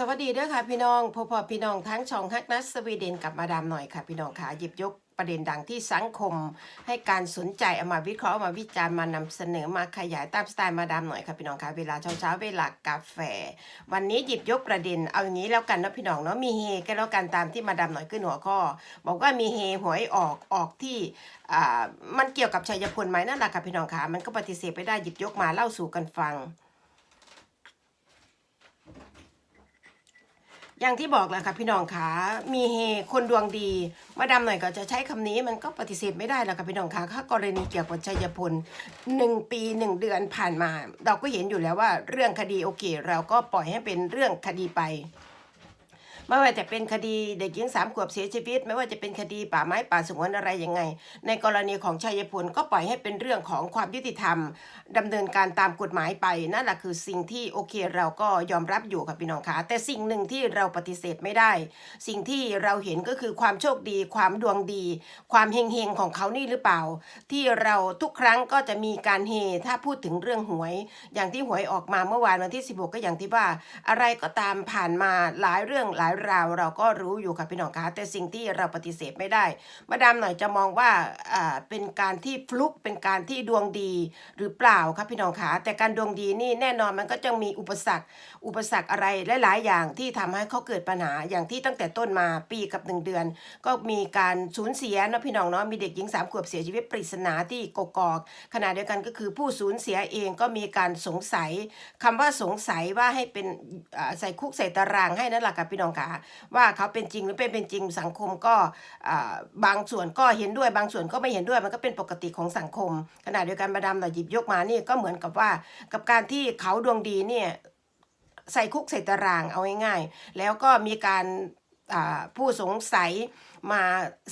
สวัสดีเด้อค่ะพี่น้องพอพอพี่น้องทั้งช่องฮักนัสสวีเดนกับมาดามหน่อยค่ะพี่น้องค่ะหยิบยกประเด็นดังที่สังคม ให้การสนใจเอามาวิเคราะห์เอามาวิจารณ์มานำเสนอมาขยายตามสไตล์มาดามหน่อยค่ะพี่น้องค่ะเวลาเช้าเช้าๆเวลากาแฟ วันนี้หยิบยกประเด็นเอาอย่างนี้แล้วกันนะพี่น้องเนาะมีเฮกันแล้วกันตามที่มาดามหน่อยขึ้นหัวข้อ บอกว่ามีเฮหวยออกออกที่อ่ามันเกี่ยวกับชัยพลไหมนั่นแหละค่ะพี่น้องค่ะมันก็ปฏิเสธไม่ได้หยิบยกมาเล่าสู่กันฟัง อย่างที่บอกแหละค่ะพี่น้องขามีเฮคนดวงดี มาดามหน่อยก็จะใช้คำนี้มันก็ปฏิเสธไม่ได้แล้วค่ะพี่น้องขาถ้ากรณีเกี่ยวกับชัยพลหนึ่งปีหนึ่งเดือนผ่านมา เราก็เห็นอยู่แล้วว่าเรื่องคดีโอเค เราก็ปล่อยให้เป็นเรื่องคดีไป ไม่ว่าจะเป็นคดีเด็กหญิงสามขวบเสียชีวิต ไม่ว่าจะเป็นคดีป่าไม้ป่าสงวนอะไรยังไง ในกรณีของชัยพลก็ปล่อยให้เป็นเรื่องของความยุติธรรมดำเนินการตามกฎหมายไปนั่นแหละคือสิ่งที่โอเคเราก็ยอมรับอยู่ค่ะพี่น้องคะแต่สิ่งหนึ่งที่เราปฏิเสธไม่ได้ สิ่งที่เราเห็นก็คือความโชคดี ความดวงดี ความเฮงเฮงๆของเขานี่หรือเปล่า ที่เราทุกครั้งก็จะมีการเฮถ้าพูดถึงเรื่องหวย อย่างที่หวยออกมาเมื่อวานวันที่ 16 ก็อย่างที่ว่า อะไรก็ตามผ่านมาหลายเรื่องหลายเราเราก็รู้อยู่ค่ะพี่น้องคะแต่สิ่งที่เราปฏิเสธไม่ได้ มาดามหน่อยจะมองว่าอ่าเป็นการที่ฟลุกเป็นการที่ดวงดีหรือเปล่าครับพี่น้องคะแต่การดวงดีนี่แน่นอนมันก็จะมีอุปสรรค อุปสรรคอะไรหลายๆอย่างที่ทำให้เขาเกิดปัญหาอย่างที่ตั้งแต่ต้นมาปีกับหนึ่งเดือน ก็มีการสูญเสียนะพี่น้องเนาะมีเด็กหญิงสามขวบเสียชีวิตปริศนาที่กกอกขณะเดียวกันก็คือผู้สูญเสียเองก็มีการสงสัยคำว่าสงสัยว่าให้เป็นใส่คุกใส่ตารางให้นั่นแหละค่ะพี่น้องคะว่าเขาเป็นจริงหรือไม่เป็นจริงสังคมก็บางส่วนก็เห็นด้วยบางส่วนก็ไม่เห็นด้วยมันก็เป็นปกติของสังคมขณะเดียวกันมาดามเราหยิบยกมานี่ก็เหมือนกับว่ากับการที่เขาดวงดีเนี่ยใส่คุกใส่ตารางเอาง่ายๆแล้วก็มีการผู้สงสัย มา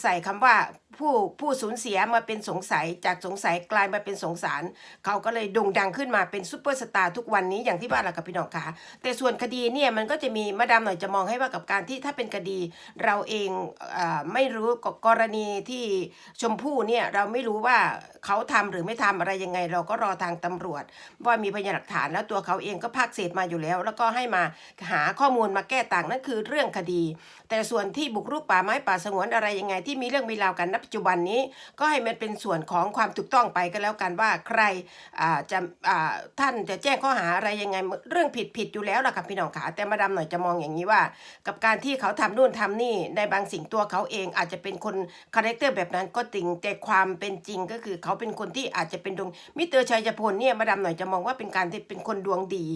ใส่คำว่าผู้ผู้สูญเสียมาเป็นสงสัยจากสงสัยกลายมาเป็นสงสาร เขาก็เลยโด่งดังขึ้นมาเป็นซูเปอร์สตาร์ทุกวันนี้อย่างที่บ้านเรากับพี่น้องค่ะแต่ส่วนคดีเนี่ยมันก็จะมีมาดามหน่อยจะมองให้ว่ากับการที่ถ้าเป็นคดีเราเองอไม่รู้กรณีที่ชมพู่เนี่ยเราไม่รู้ว่าเขาทำหรือไม่ทำอะไรยังไง เราก็รอทางตำรวจ ว่ามีพยานหลักฐานแล้วตัวเขาเองก็ภาคเศษมาอยู่แล้ว แล้วก็ให้มาหาข้อมูลมาแก้ต่างนั่นคือเรื่องคดี แต่ส่วนที่บุกรุกป่าไม้ป่าสงวนอะไรยังไงที่มีเรื่องมีราวกันณปัจจุบันนี้ ก็ให้มันเป็นส่วนของความถูกต้องไปก็แล้วกันว่าใครจะท่านจะแจ้งข้อหาอะไรยังไงเรื่องผิดผิดอยู่แล้วล่ะค่ะพี่น้องขาแต่มาดามหน่อยจะมองอย่างนี้ว่า กับการที่เขาทำนู่นทำนี่ในบางสิ่งตัวเขาเองอาจจะเป็นคนคาแรคเตอร์แบบนั้นก็จริงแต่ความเป็นจริงก็คือเขาเป็นคนที่อาจจะเป็นดวงมิเตอร์ชัยพลเนี่ยมาดามหน่อยจะมองว่าเป็นการที่เป็นคนดวงดี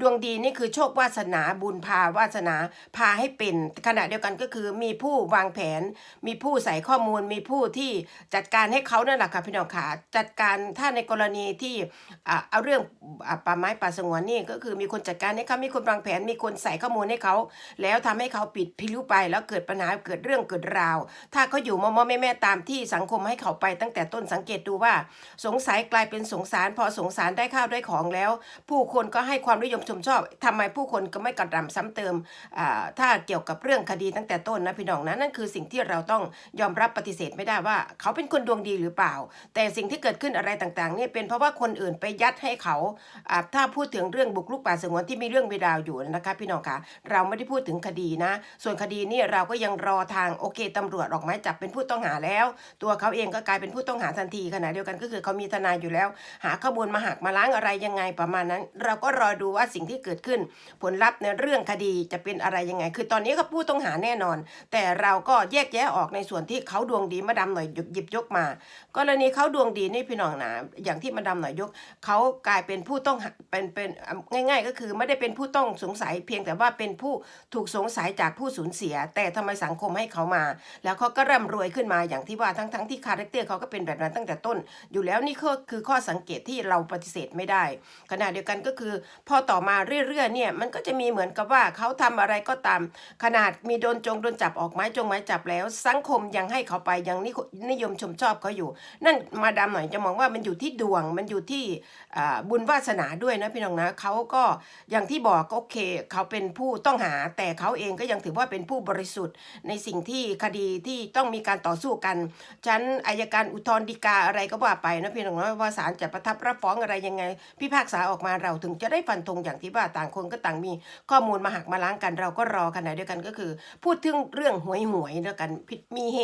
ดวงดีนี่คือโชควาสนาบุญพาวาสนาพาให้เป็นขณะเดียวกันก็คือมีผู้วางแผนมีผู้ใส่ข้อมูลมีผู้ที่จัดการให้เขานั่นแหละค่ะพี่น้องขาจัดการถ้าในกรณีที่เอาเรื่องป่าไม้ป่าสงวนนี่ก็คือมีคนจัดการให้เขามีคนวางแผน มีคนใส่ข้อมูลให้เขาแล้วทำให้เขาปิดพิรุไป แล้วเกิดปัญหาเกิดเรื่องเกิดราว ถ้าเขาอยู่มอมอแม่แม่ตามที่สังคมให้เขาไปตั้งแต่ต้นสังเกตดูว่า สงสัยกลายเป็นสงสาร พอสงสารได้ข้าวได้ของแล้ว ผู้คนก็ให้ความนิยมชมชอบทำไมผู้คนก็ไม่กระหน่ำซ้ำเติมถ้าเกี่ยวกับเรื่องคดีตั้งแต่ต้นนะพี่น้องนะนั่นคือสิ่งที่เราต้องยอมรับปฏิเสธไม่ได้ว่า เขาเป็นคนดวงดีหรือเปล่า แต่สิ่งที่เกิดขึ้นอะไรต่างๆนี่เป็นเพราะว่าคนอื่นไปยัดให้เขาอ่าถ้าพูดถึงเรื่องบุกรุกป่าสงวนที่มีเรื่องมีราวอยู่นะคะ พี่น้องคะเราไม่ได้พูดถึงคดีนะ ส่วนคดีนี่เราก็ยังรอทางโอเคตำรวจออกหมายจับเป็นผู้ต้องหาแล้ว ตัวเขาเองก็กลายเป็นผู้ต้องหาทันทีขณะเดียวกันก็คือเขามีทนายอยู่แล้ว หาข้อมูลมาหักมาล้างอะไรยังไงประมาณนั้น เราก็รอดูว่าสิ่งที่เกิดขึ้น ผลลัพธ์ในเรื่องคดีจะเป็นอะไรยังไง คือตอนนี้เขาผู้ต้องหาแน่นอน แต่เราก็แยกแยะออกในส่วนที่เขาดวงดีมาดำหน่อยหยิบหยิบยกมา กรณีเขาดวงดีนี่พี่น้องนะอย่างที่มาดำหน่อยยกเขากลายเป็นผู้ต้องเป็นเป็นง่าย ๆ ก็คือไม่ได้เป็นผู้ต้องสงสัย เพียงแต่ว่าเป็นผู้ถูกสงสัยจากผู้สูญเสีย แต่ทำไมสังคมให้เขามา แล้วเขาก็ร่ำรวยขึ้นมาอย่างที่ว่าทั้งๆที่คาแรคเตอร์เขาก็เป็นแบบนั้นตั้งแต่ต้น อยู่แล้วนี่ก็คือข้อสังเกตที่เราปฏิเสธไม่ได้ ขณะเดียวกันก็คือ พอต่อมาเรื่อยๆเนี่ยมันก็จะมีเหมือนกับว่าเขาทำอะไรก็ตาม ขนาดมีโดนจงโดนจับออกไม้จงไม้จับแล้วแล้วสังคมยังให้เขาไปยังนินยมชมชอบเขาอยู่ นั่นมาดามหน่อยจะมองว่ามันอยู่ที่ดวงมันอยู่ที่บุญวาสนาด้วยนะพี่น้องนะเขาก็อย่างที่บอกก็โอเค เขาเป็นผู้ต้องหาแต่เขาเองก็ยังถือว่าเป็นผู้บริสุทธิ์ ในสิ่งที่คดีที่ต้องมีการต่อสู้กันชั้นอายการอุทธรณ์ฎีกาอะไรก็ว่าไปนะพี่น้องนะว่าศาลจะประทับรับฟ้องอะไรยังไง พิพากษาออกมาเราถึงจะได้ฟันธงอย่างที่ว่าต่างคนก็ต่างมีข้อมูลมาหักมาล้างกันเราก็รอขณะเดียวกันก็คือ พูดถึงเรื่องหวยหวยแล้วกันพิมีเฮ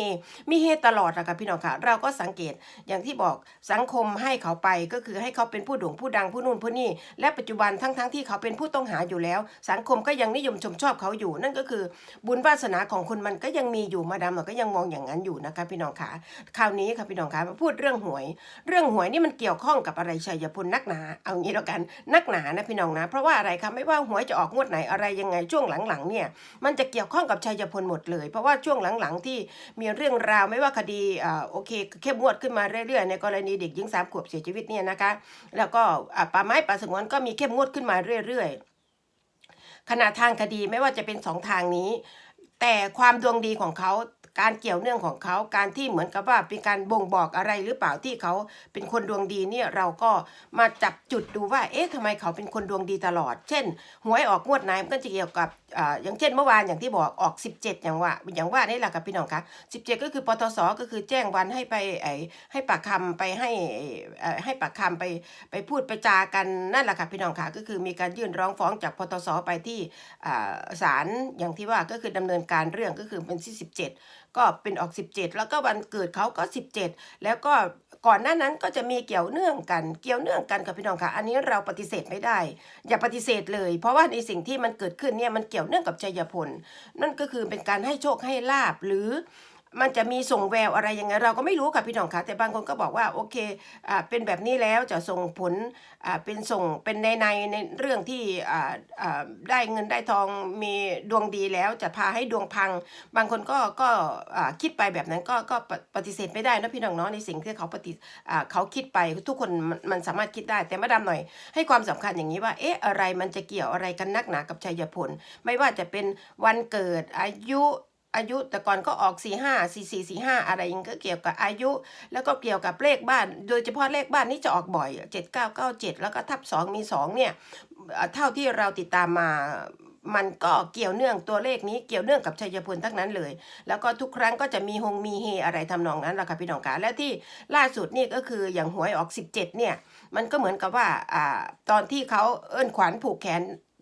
มีเฮตลอดอะคะพี่น้องค่ะ เราก็สังเกตอย่างที่บอกสังคมให้เขาไปก็คือให้เขาเป็นผู้โด่งผู้ดังผู้นู่นผู้นี่ และปัจจุบันทั้งๆทที่เขาเป็นผู้ต้องหาอยู่แล้ว สังคมก็ยังนิยมชมชอบเขาอยู่ นั่นก็คือบุญวาสนาของคนมันก็ยังมีอยู่มาดามเราก็ยังมองอย่างนั้นอยู่นะคะพี่น้องค่ะคราวนี้ค่ะพี่น้องค่ะมาพูดเรื่องหวย เรื่องหวยนี่มันเกี่ยวข้องกับอะไรชัยพลนักหนา เอางี้แล้วกันนักหนานะพี่น้องนะ เพราะว่าอะไรคะไม่ว่าหวยจะออกงวดไหนอะไรยังไงช่วงหลังๆเนี่ยมันจะเกี่ยวข้องกับชัยพลหมดเลย เพราะว่าช่วงหลังๆที่มีเรื่องราวไม่ว่าคดีอโอเคเข้มงวดขึ้นมาเรื่อยๆ ในกรณีเด็กหญิงสามขวบเสียชีวิตเนี่ยนะคะ แล้วก็ป่าไม้ป่าสงวนก็มีเข้มงวดขึ้นมาเรื่อยๆ ขณะทางคดีไม่ว่าจะเป็นสองทางนี้ แต่ความดวงดีของเขาการเกี่ยวเนื่องของเขาการที่เหมือนกับว่าเป็นการบ่งบอกอะไรหรือเปล่าที่เขาเป็นคนดวงดีเนี่ยเราก็มาจับจุดดูว่า เอ๊ะทำไมเขาเป็นคนดวงดีตลอด เช่นหวยออกงวดไหนมันก็จะเกี่ยวกับ อย่างเช่นเมื่อวานอย่างที่บอกออก 17 อย่างว่าอย่างว่านี่แหละครับพี่น้องคะ17 ก็คือปตสก็คือแจ้งวันให้ไปไอให้ปากคำไปให้ให้ปากคำไปไปพูดไปจากันนั่นแหละค่ะพี่น้องคะก็คือมีการยื่นร้องฟ้องจากปตสไปที่ศาลอย่างที่ว่าก็คือดำเนินการเรื่องก็คือเป็นที่17ก็เป็นออก 17 แล้วก็วันเกิดเขาก็ 17 แล้วก็ก่อนหน้านั้นก็จะมีเกี่ยวเนื่องกัน เกี่ยวเนื่องกันกับพี่น้องค่ะ อันนี้เราปฏิเสธไม่ได้ อย่าปฏิเสธเลย เพราะว่าในสิ่งที่มันเกิดขึ้นเนี่ยมันเกี่ยวเนื่องกับชัยพล นั่นก็คือเป็นการให้โชคให้ลาบหรือ มันจะมีส่งแววอะไรยังไงเราก็ไม่รู้ค่ะพี่น้องค่ะแต่บางคนก็บอกว่าโอเคอ่าเป็นแบบนี้แล้วจะส่งผลอ่าเป็นส่งเป็นในในในเรื่องที่อ่าอ่าได้เงินได้ทองมีดวงดีแล้วจะพาให้ดวงพัง บางคนก็ก็อ่าคิดไปแบบนั้นก็ก็ปฏิเสธไม่ได้นะพี่น้องเนาะในสิ่งที่เขาปฏิอ่าเขาคิดไปทุกคนมันมันสามารถคิดได้แต่มาดามหน่อย ให้ความสำคัญอย่างนี้ว่าเอ๊ะอะไรมันจะเกี่ยวอะไรกันนักหนากับชัยพลไม่ว่าจะเป็นวันเกิดอายุ อายุแต่ก่อนก็ออก 4 5 4 4 4 5 อะไรอย่างก็เกี่ยวกับอายุ แล้วก็เกี่ยวกับเลขบ้าน โดยเฉพาะเลขบ้านนี่จะออกบ่อย 7997 แล้วก็ทับ 2 มี 2 เนี่ย เท่าที่เราติดตามมามันก็เกี่ยวเนื่องตัวเลขนี้เกี่ยวเนื่องกับชัยพลทั้งนั้นเลย แล้วก็ทุกครั้งก็จะมีฮงมีเฮอะไรทำนองนั้นแหละค่ะพี่น้องคะและที่ล่าสุดนี่ก็คืออย่างหวยออก 17 เนี่ย มันก็เหมือนกับว่าอ่าตอนที่เขาเอิ้นขวัญผูกแขน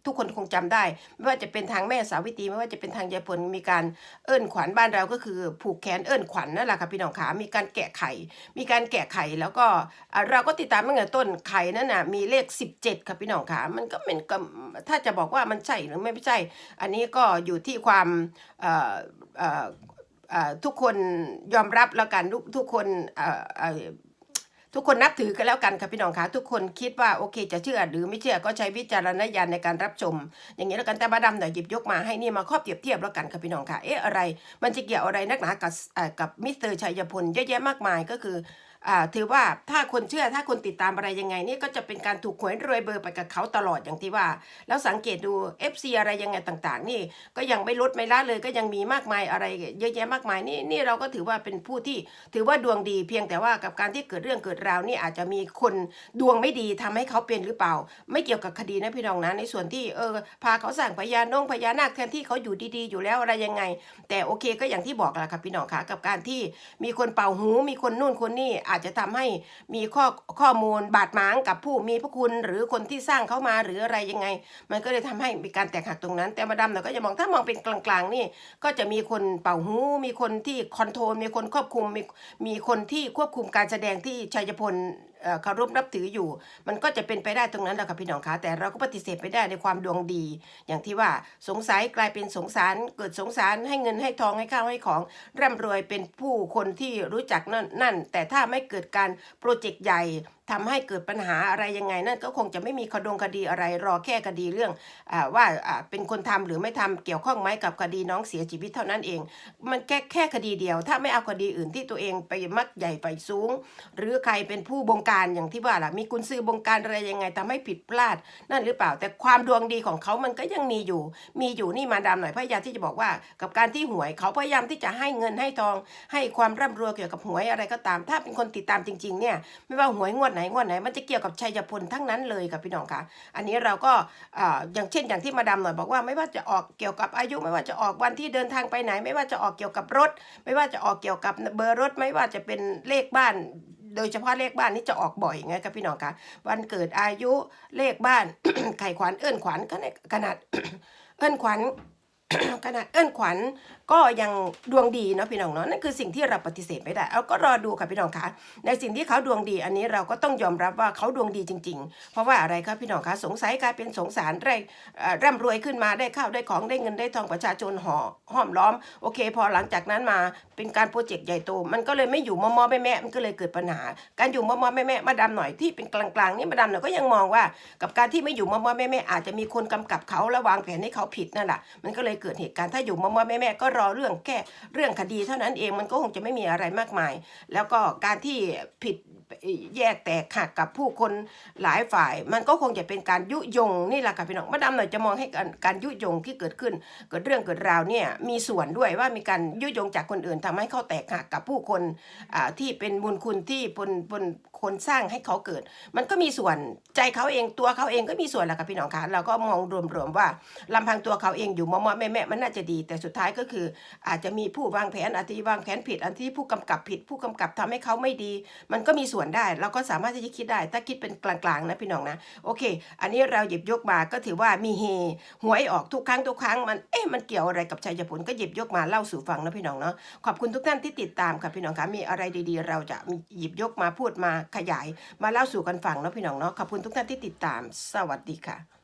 ทุกคนคงจำได้ ไม่ว่าจะเป็นทางแม่สาวิตรีไม่ว่าจะเป็นทางยายพลมีการเอิ้นขวัญบ้านเราก็คือ ผูกแขนเอิ้นขวัญนั่นแหละค่ะพี่น้องขามีการแกะไข่ มีการแกะไข่แล้วก็เราก็ติดตามตั้งแต่ต้นไข่นั่นน่ะมีเลข 17 ค่ะพี่น้องขามันก็เป็นก็ถ้าจะบอกว่ามันใช่หรือไม่ใช่ อันนี้ก็อยู่ที่ความทุกคนยอมรับแล้วกันทุกทุกคน ทุกคนนับถือกันแล้วกันค่ะพี่น้องคะทุกคนคิดว่าโอเค จะเชื่อหรือไม่เชื่อก็ใช้วิจารณญาณในการรับชม อย่างนี้แล้วกันแต่บาดำหน่อยหยิบยกมาให้นี่มาครอบเปรียบเทียบแล้วกันค่ะพี่น้องค่ะเอ๊ะอะไร มันจะเกี่ยวอะไรนักหนากับกับมิสเตอร์ชัยพลเยอะแยะมากมายก็คือ ถือว่าถ้าคนเชื่อถ้าคนติดตามอะไรยังไงนี่ก็จะเป็นการถูกหวยรวยเบอร์ไปกับเขาตลอดอย่างที่ว่า แล้วสังเกตดู FC อะไรยังไงต่างๆ นี่ก็ยังไม่ลดไม่ละเลยก็ยังมีมากมายอะไรเยอะแยะมากมายนี่นี่เราก็ถือว่าเป็นผู้ที่ถือว่าดวงดีเพียงแต่ว่ากับการที่เกิดเรื่องเกิดราวนี่อาจจะมีคนดวงไม่ดีทำให้เขาเป็นหรือเปล่า ไม่เกี่ยวกับคดีนะพี่น้องนะในส่วนที่เออพาเขาสั่งพญานงพญานาคแทนที่เขาอยู่ดีๆ อยู่แล้วอะไรยังไง แต่โอเคก็อย่างที่บอกแหละค่ะพี่น้องคะกับการที่มีคนเป่าหูมีคนนู่นคนนี่อาจจะทำให้มีข้อข้อมูลบาดหมางกับผู้มีพระคุณหรือคนที่สร้างเขามาหรืออะไรยังไง มันก็เลยทำให้มีการแตกหักตรงนั้น แต่มาดามเราก็จะมองถ้ามองเป็นกลางๆนี่ก็จะมีคนเป่าหู มีคนที่คอนโทรลมีคนควบคุมมีมีคนที่ควบคุมการแสดงที่ชัยพล เอ่อคารพนับถืออยู่ มันก็จะเป็นไปได้ตรงนั้นแหละค่ะพี่น้องคะแต่เราก็ปฏิเสธไม่ได้ในความดวงดี อย่างที่ว่าสงสัยกลายเป็นสงสาร เกิดสงสารให้เงินให้ทองให้ข้าวให้ของ ร่ำรวยเป็นผู้คนที่รู้จักนั่นนั่น แต่ถ้าไม่เกิดการโปรเจกต์ใหญ่ ทำให้เกิดปัญหาอะไรยังไง นั่นก็คงจะไม่มีคดงคดีอะไรรอแค่คดีเรื่องอว่าเป็นคนทำหรือไม่ทำเกี่ยวข้องไหมกับคดีน้องเสียชีวิตเท่านั้นเอง มันแค่แค่คดีเดียว ถ้าไม่เอาคดีอื่นที่ตัวเองไปมักใหญ่ไฟสูง หรือใครเป็นผู้บงการอย่างที่ว่าล่ะมีกุญซือบงการอะไรยังไงทำให้ผิดพลาดนั่นหรือเปล่า แต่ความดวงดีของเขามันก็ยังมีอยู่ มีอยู่นี่มาดามหน่อยพยายามที่จะบอกว่า กับการที่หวยเขาพยายามที่จะให้เงินให้ทอง ให้ความร่ำรวยเกี่ยวกับหวยอะไรก็ตาม ถ้าเป็นคนติดตามจริงๆเนี่ยไม่ว่าหวยงวดไหนงวดไหนมันจะเกี่ยวกับชัยพลทั้งนั้นเลยค่ะพี่น้องค่ะ อันนี้เราก็อย่างเช่นอย่างที่มาดามหน่อยบอกว่าไม่ว่าจะออกเกี่ยวกับอายุ ไม่ว่าจะออกวันที่เดินทางไปไหน ไม่ว่าจะออกเกี่ยวกับรถ ไม่ว่าจะออกเกี่ยวกับเบอร์รถ ไม่ว่าจะเป็นเลขบ้าน โดยเฉพาะเลขบ้านนี่จะออกบ่อยไงครับพี่น้องคะวันเกิดอายุเลขบ้านไข่ขวัญเอิ้นขวัญขนาดขนาดเอิ้นขวัญขนาดเอิ้นขวัญ ก็ยังดวงดีเนาะพี่น้องเนาะนั่นคือสิ่งที่เราปฏิเสธไม่ได้เอาก็รอดูค่ะพี่น้องคะในสิ่งที่เขาดวงดีอันนี้เราก็ต้องยอมรับว่าเขาดวงดีจริง ๆ เพราะว่าอะไรครับพี่น้องคะสงสัยกลายเป็นสงสารได้ร่ำรวยขึ้นมาได้ข้าวได้ของได้เงินได้ทองประชาชนห่อห้อมล้อมโอเค พอหลังจากนั้นมาเป็นการโปรเจกต์ใหญ่โตมันก็เลยไม่อยู่มอมอแม่แม่มันก็เลยเกิดปัญหา การอยู่มอมอแม่แม่มาดามหน่อยที่เป็นกลางๆนี่มาดามหน่อยก็ยังมองว่า กับการที่ไม่อยู่มอมอแม่แม่อาจจะมีคนกำกับเขาและวางแผนให้เขาผิดนั่นแหละมันก็เลยเกิดเหตุการณ์ถ้าอยู่มอมอแม่แม่ก็รรอเรื่องแก้เรื่องคดีเท่านั้นเองมันก็คงจะไม่มีอะไรมากมาย แล้วก็การที่ผิด แยกแตกหักกับผู้คนหลายฝ่าย มันก็คงจะเป็นการยุยงนี่แหละค่ะพี่น้องมาดามหน่อยจะมองให้การการยุยงที่เกิดขึ้น เกิดเรื่องเกิดราวเนี่ยมีส่วนด้วยว่ามีการยุยงจากคนอื่นทำให้เขาแตกหักกับผู้คนอ่าที่เป็นบุญคุณที่บนบนคนสร้างให้เขาเกิด มันก็มีส่วนใจเขาเองตัวเขาเองก็มีส่วนแหละค่ะพี่น้องคะเราก็มองรวมๆว่าลำพังตัวเขาเองอยู่มอมอแม่แม่มันน่าจะดี แต่สุดท้ายก็คือ อาจจะมีผู้วางแผนอาจจะวางแผนผิดอันที่ผู้กำกับผิด ผู้กำกับทำให้เขาไม่ดี มันก็มีส่วนได้ เราก็สามารถที่จะคิดได้ ถ้าคิดเป็นกลางๆนะพี่น้องนะ โอเค อันนี้เราหยิบยกมาก็ถือว่ามีเฮหวยออกทุกครั้งทุกครั้งมันเอ๊ะมันเกี่ยวอะไรกับชัยผลก็หยิบยกมาเล่าสู่ฟังนะพี่น้องเนาะขอบคุณทุกท่านที่ติดตามค่ะพี่น้องคะมีอะไรดีๆ เราจะหยิบยกมาพูดมาขยาย มาเล่าสู่กันฟังนะพี่น้องเนาะขอบคุณทุกท่านที่ติดตาม สวัสดีค่ะ